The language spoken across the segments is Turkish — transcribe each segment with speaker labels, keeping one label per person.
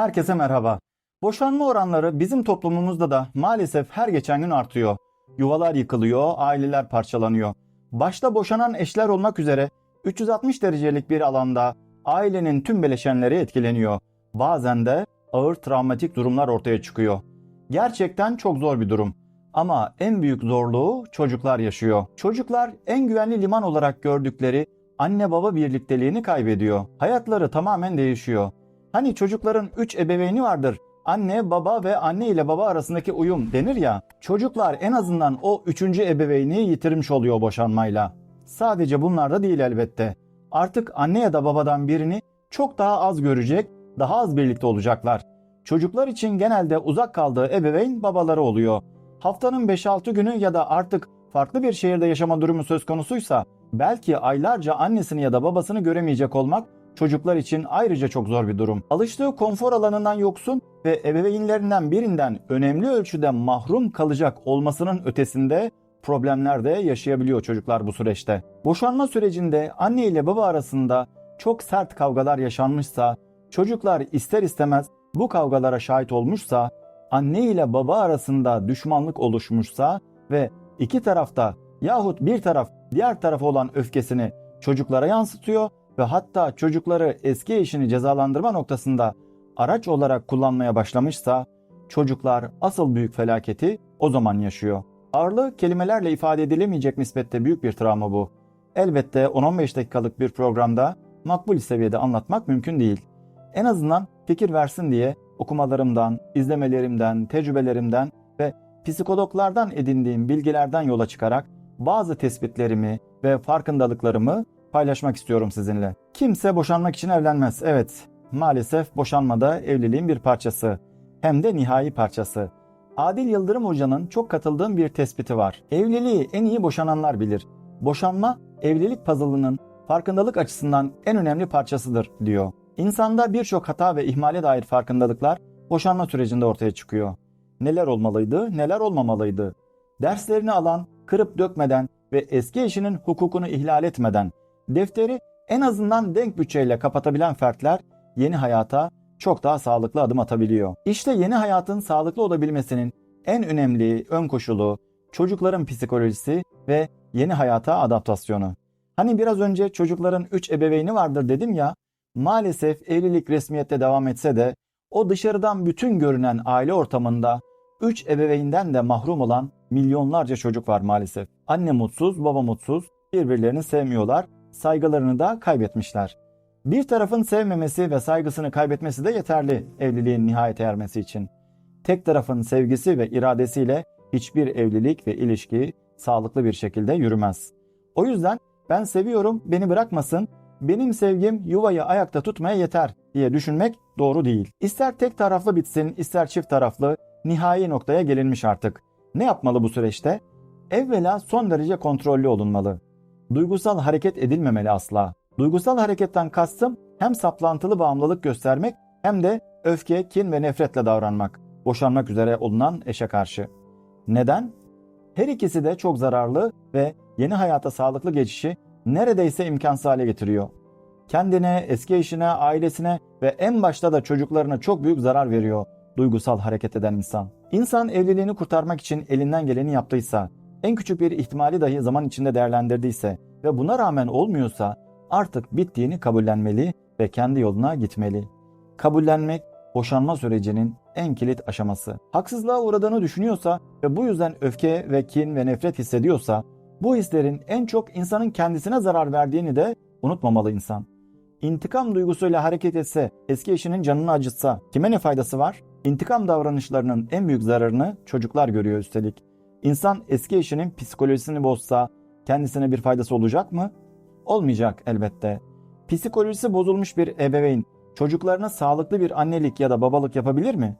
Speaker 1: Herkese merhaba. Boşanma oranları bizim toplumumuzda da maalesef her geçen gün artıyor. Yuvalar yıkılıyor, aileler parçalanıyor. Başta boşanan eşler olmak üzere 360 derecelik bir alanda ailenin tüm bileşenleri etkileniyor. Bazen de ağır travmatik durumlar ortaya çıkıyor. Gerçekten çok zor bir durum. Ama en büyük zorluğu çocuklar yaşıyor. Çocuklar en güvenli liman olarak gördükleri anne baba birlikteliğini kaybediyor. Hayatları tamamen değişiyor. Hani çocukların 3 ebeveyni vardır. Anne, baba ve anne ile baba arasındaki uyum denir ya. Çocuklar en azından o üçüncü ebeveyni yitirmiş oluyor boşanmayla. Sadece bunlar da değil elbette. Artık anne ya da babadan birini çok daha az görecek, daha az birlikte olacaklar. Çocuklar için genelde uzak kaldığı ebeveyn babaları oluyor. Haftanın 5-6 günü ya da artık farklı bir şehirde yaşama durumu söz konusuysa belki aylarca annesini ya da babasını göremeyecek olmak çocuklar için ayrıca çok zor bir durum. Alıştığı konfor alanından yoksun ve ebeveynlerinden birinden önemli ölçüde mahrum kalacak olmasının ötesinde problemler de yaşayabiliyor çocuklar bu süreçte. Boşanma sürecinde anne ile baba arasında çok sert kavgalar yaşanmışsa, çocuklar ister istemez bu kavgalara şahit olmuşsa, anne ile baba arasında düşmanlık oluşmuşsa ve iki tarafta yahut bir taraf diğer tarafa olan öfkesini çocuklara yansıtıyor ve hatta çocukları eski eşini cezalandırma noktasında araç olarak kullanmaya başlamışsa çocuklar asıl büyük felaketi o zaman yaşıyor. Ağırlığı kelimelerle ifade edilemeyecek nispette büyük bir travma bu. Elbette 10-15 dakikalık bir programda makbul seviyede anlatmak mümkün değil. En azından fikir versin diye okumalarımdan, izlemelerimden, tecrübelerimden ve psikologlardan edindiğim bilgilerden yola çıkarak bazı tespitlerimi ve farkındalıklarımı paylaşmak istiyorum sizinle. Kimse boşanmak için evlenmez. Evet, maalesef boşanma da evliliğin bir parçası. Hem de nihai parçası. Adil Yıldırım Hoca'nın çok katıldığım bir tespiti var. Evliliği en iyi boşananlar bilir. Boşanma, evlilik puzzle'ının farkındalık açısından en önemli parçasıdır diyor. İnsanda birçok hata ve ihmale dair farkındalıklar boşanma sürecinde ortaya çıkıyor. Neler olmalıydı, neler olmamalıydı? Derslerini alan, kırıp dökmeden ve eski eşinin hukukunu ihlal etmeden, defteri en azından denk bütçeyle kapatabilen fertler yeni hayata çok daha sağlıklı adım atabiliyor. İşte yeni hayatın sağlıklı olabilmesinin en önemli ön koşulu çocukların psikolojisi ve yeni hayata adaptasyonu. Hani biraz önce çocukların 3 ebeveyni vardır dedim ya, maalesef evlilik resmiyette devam etse de o dışarıdan bütün görünen aile ortamında 3 ebeveynden de mahrum olan milyonlarca çocuk var maalesef. Anne mutsuz, baba mutsuz, birbirlerini sevmiyorlar, saygılarını da kaybetmişler. Bir tarafın sevmemesi ve saygısını kaybetmesi de yeterli evliliğin nihayete ermesi için. Tek tarafın sevgisi ve iradesiyle hiçbir evlilik ve ilişki sağlıklı bir şekilde yürümez. O yüzden ben seviyorum, beni bırakmasın, benim sevgim yuvayı ayakta tutmaya yeter diye düşünmek doğru değil. İster tek taraflı bitsin, ister çift taraflı, nihai noktaya gelinmiş artık. Ne yapmalı bu süreçte? Evvela son derece kontrollü olunmalı. Duygusal hareket edilmemeli asla. Duygusal hareketten kastım hem saplantılı bağımlılık göstermek hem de öfke, kin ve nefretle davranmak. Boşanmak üzere olunan eşe karşı. Neden? Her ikisi de çok zararlı ve yeni hayata sağlıklı geçişi neredeyse imkansız hale getiriyor. Kendine, eski eşine, ailesine ve en başta da çocuklarına çok büyük zarar veriyor duygusal hareket eden insan. İnsan evliliğini kurtarmak için elinden geleni yaptıysa, en küçük bir ihtimali dahi zaman içinde değerlendirdiyse ve buna rağmen olmuyorsa artık bittiğini kabullenmeli ve kendi yoluna gitmeli. Kabullenmek boşanma sürecinin en kilit aşaması. Haksızlığa uğradığını düşünüyorsa ve bu yüzden öfke ve kin ve nefret hissediyorsa bu hislerin en çok insanın kendisine zarar verdiğini de unutmamalı insan. İntikam duygusuyla hareket etse, eski eşinin canını acıtsa kime ne faydası var? İntikam davranışlarının en büyük zararını çocuklar görüyor üstelik. İnsan eski eşinin psikolojisini bozsa kendisine bir faydası olacak mı? Olmayacak elbette. Psikolojisi bozulmuş bir ebeveyn çocuklarına sağlıklı bir annelik ya da babalık yapabilir mi?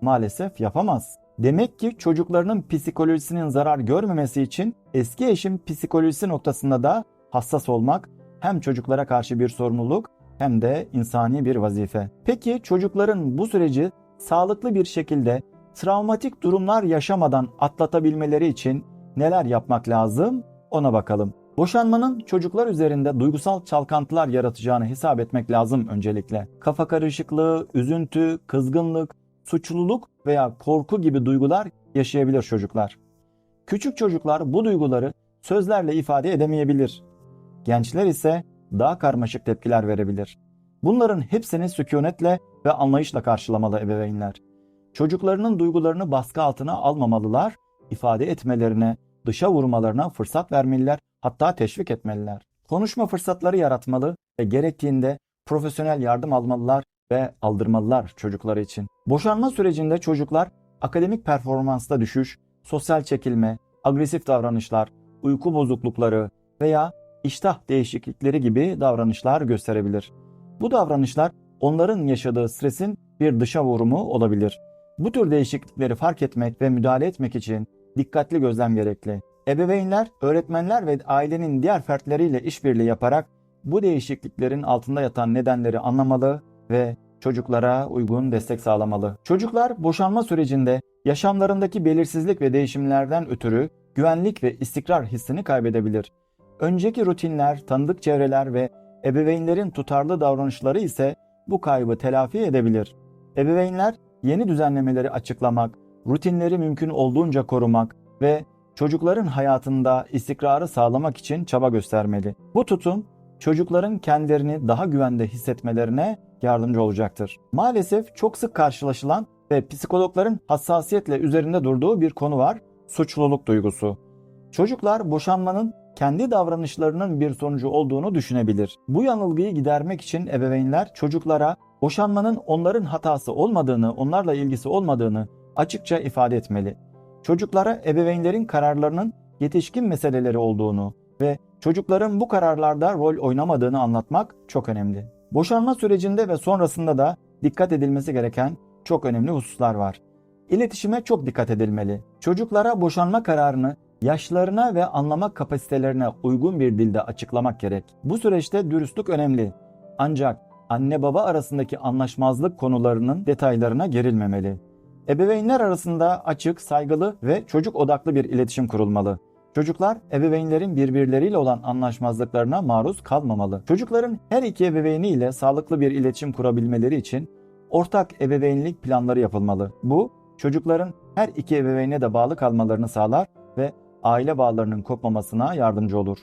Speaker 1: Maalesef yapamaz. Demek ki çocuklarının psikolojisinin zarar görmemesi için eski eşin psikolojisi noktasında da hassas olmak hem çocuklara karşı bir sorumluluk hem de insani bir vazife. Peki çocukların bu süreci sağlıklı bir şekilde travmatik durumlar yaşamadan atlatabilmeleri için neler yapmak lazım ona bakalım. Boşanmanın çocuklar üzerinde duygusal çalkantılar yaratacağını hesap etmek lazım öncelikle. Kafa karışıklığı, üzüntü, kızgınlık, suçluluk veya korku gibi duygular yaşayabilir çocuklar. Küçük çocuklar bu duyguları sözlerle ifade edemeyebilir. Gençler ise daha karmaşık tepkiler verebilir. Bunların hepsini sükunetle ve anlayışla karşılamalı ebeveynler. Çocuklarının duygularını baskı altına almamalılar, ifade etmelerine, dışa vurmalarına fırsat vermeliler, hatta teşvik etmeliler. Konuşma fırsatları yaratmalı ve gerektiğinde profesyonel yardım almalılar ve aldırmalılar çocukları için. Boşanma sürecinde çocuklar akademik performansta düşüş, sosyal çekilme, agresif davranışlar, uyku bozuklukları veya iştah değişiklikleri gibi davranışlar gösterebilir. Bu davranışlar onların yaşadığı stresin bir dışa vurumu olabilir. Bu tür değişiklikleri fark etmek ve müdahale etmek için dikkatli gözlem gerekli. Ebeveynler, öğretmenler ve ailenin diğer fertleriyle işbirliği yaparak bu değişikliklerin altında yatan nedenleri anlamalı ve çocuklara uygun destek sağlamalı. Çocuklar boşanma sürecinde yaşamlarındaki belirsizlik ve değişimlerden ötürü güvenlik ve istikrar hissini kaybedebilir. Önceki rutinler, tanıdık çevreler ve ebeveynlerin tutarlı davranışları ise bu kaybı telafi edebilir. Ebeveynler yeni düzenlemeleri açıklamak, rutinleri mümkün olduğunca korumak ve çocukların hayatında istikrarı sağlamak için çaba göstermeli. Bu tutum çocukların kendilerini daha güvende hissetmelerine yardımcı olacaktır. Maalesef çok sık karşılaşılan ve psikologların hassasiyetle üzerinde durduğu bir konu var, suçluluk duygusu. Çocuklar boşanmanın kendi davranışlarının bir sonucu olduğunu düşünebilir. Bu yanılgıyı gidermek için ebeveynler çocuklara boşanmanın onların hatası olmadığını, onlarla ilgisi olmadığını açıkça ifade etmeli. Çocuklara ebeveynlerin kararlarının yetişkin meseleleri olduğunu ve çocukların bu kararlarda rol oynamadığını anlatmak çok önemli. Boşanma sürecinde ve sonrasında da dikkat edilmesi gereken çok önemli hususlar var. İletişime çok dikkat edilmeli. Çocuklara boşanma kararını yaşlarına ve anlamak kapasitelerine uygun bir dilde açıklamak gerek. Bu süreçte dürüstlük önemli. Ancak anne baba arasındaki anlaşmazlık konularının detaylarına gerilmemeli. Ebeveynler arasında açık, saygılı ve çocuk odaklı bir iletişim kurulmalı. Çocuklar ebeveynlerin birbirleriyle olan anlaşmazlıklarına maruz kalmamalı. Çocukların her iki ebeveyni ile sağlıklı bir iletişim kurabilmeleri için ortak ebeveynlik planları yapılmalı. Bu çocukların her iki ebeveyne de bağlı kalmalarını sağlar ve aile bağlarının kopmamasına yardımcı olur.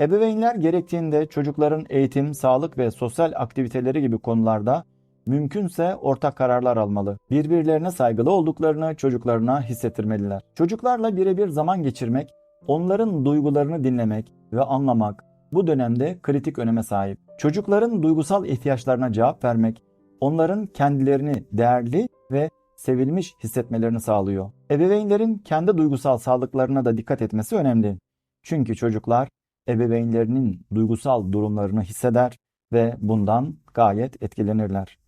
Speaker 1: Ebeveynler gerektiğinde çocukların eğitim, sağlık ve sosyal aktiviteleri gibi konularda mümkünse ortak kararlar almalı. Birbirlerine saygılı olduklarını çocuklarına hissettirmeliler. Çocuklarla birebir zaman geçirmek, onların duygularını dinlemek ve anlamak bu dönemde kritik öneme sahip. Çocukların duygusal ihtiyaçlarına cevap vermek, onların kendilerini değerli ve sevilmiş hissetmelerini sağlıyor. Ebeveynlerin kendi duygusal sağlıklarına da dikkat etmesi önemli. Çünkü çocuklar ebeveynlerinin duygusal durumlarını hisseder ve bundan gayet etkilenirler.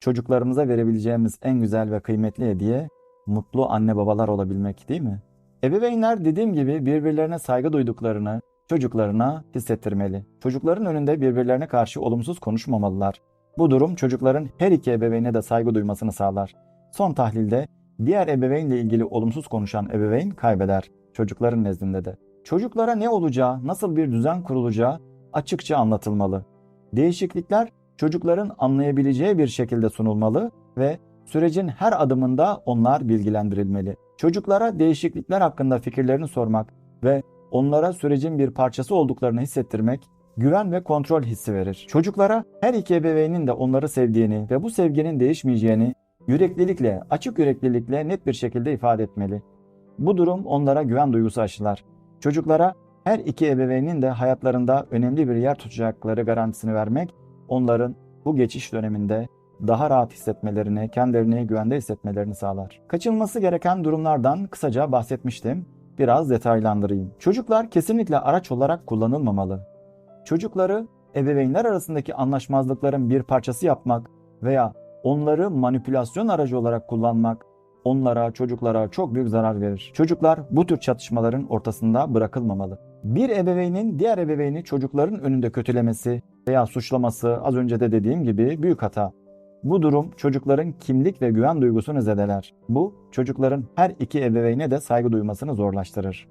Speaker 1: Çocuklarımıza verebileceğimiz en güzel ve kıymetli hediye mutlu anne babalar olabilmek değil mi? Ebeveynler dediğim gibi birbirlerine saygı duyduklarını çocuklarına hissettirmeli. Çocukların önünde birbirlerine karşı olumsuz konuşmamalılar. Bu durum çocukların her iki ebeveyne de saygı duymasını sağlar. Son tahlilde diğer ebeveynle ilgili olumsuz konuşan ebeveyn kaybeder çocukların nezdinde de. Çocuklara ne olacağı, nasıl bir düzen kurulacağı açıkça anlatılmalı. Değişiklikler çocukların anlayabileceği bir şekilde sunulmalı ve sürecin her adımında onlar bilgilendirilmeli. Çocuklara değişiklikler hakkında fikirlerini sormak ve onlara sürecin bir parçası olduklarını hissettirmek güven ve kontrol hissi verir. Çocuklara her iki ebeveynin de onları sevdiğini ve bu sevginin değişmeyeceğini yüreklilikle, açık yüreklilikle net bir şekilde ifade etmeli. Bu durum onlara güven duygusu aşılar. Çocuklara her iki ebeveynin de hayatlarında önemli bir yer tutacakları garantisini vermek onların bu geçiş döneminde daha rahat hissetmelerini, kendilerini güvende hissetmelerini sağlar. Kaçınılması gereken durumlardan kısaca bahsetmiştim. Biraz detaylandırayım. Çocuklar kesinlikle araç olarak kullanılmamalı. Çocukları ebeveynler arasındaki anlaşmazlıkların bir parçası yapmak veya onları manipülasyon aracı olarak kullanmak onlara, çocuklara çok büyük zarar verir. Çocuklar bu tür çatışmaların ortasında bırakılmamalı. Bir ebeveynin diğer ebeveyni çocukların önünde kötülemesi veya suçlaması az önce de dediğim gibi büyük hata. Bu durum çocukların kimlik ve güven duygusunu zedeler. Bu çocukların her iki ebeveyne de saygı duymasını zorlaştırır.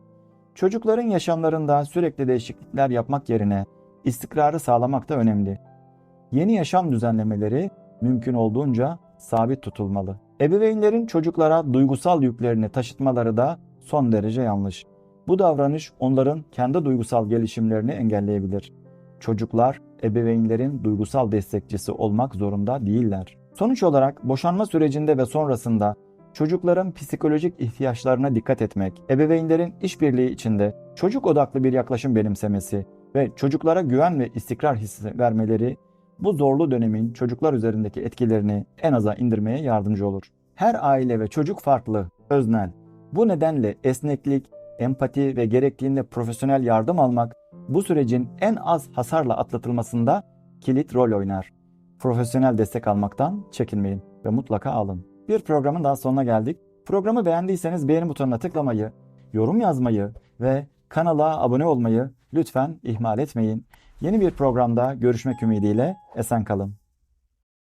Speaker 1: Çocukların yaşamlarında sürekli değişiklikler yapmak yerine istikrarı sağlamak da önemli. Yeni yaşam düzenlemeleri mümkün olduğunca sabit tutulmalı. Ebeveynlerin çocuklara duygusal yüklerini taşıtmaları da son derece yanlış. Bu davranış onların kendi duygusal gelişimlerini engelleyebilir. Çocuklar ebeveynlerin duygusal destekçisi olmak zorunda değiller. Sonuç olarak boşanma sürecinde ve sonrasında çocukların psikolojik ihtiyaçlarına dikkat etmek, ebeveynlerin işbirliği içinde çocuk odaklı bir yaklaşım benimsemesi ve çocuklara güven ve istikrar hissi vermeleri bu zorlu dönemin çocuklar üzerindeki etkilerini en aza indirmeye yardımcı olur. Her aile ve çocuk farklı, öznel. Bu nedenle esneklik, empati ve gerektiğinde profesyonel yardım almak bu sürecin en az hasarla atlatılmasında kilit rol oynar. Profesyonel destek almaktan çekinmeyin ve mutlaka alın. Bir programın daha sonuna geldik. Programı beğendiyseniz beğeni butonuna tıklamayı, yorum yazmayı ve kanala abone olmayı lütfen ihmal etmeyin. Yeni bir programda görüşmek ümidiyle esen kalın.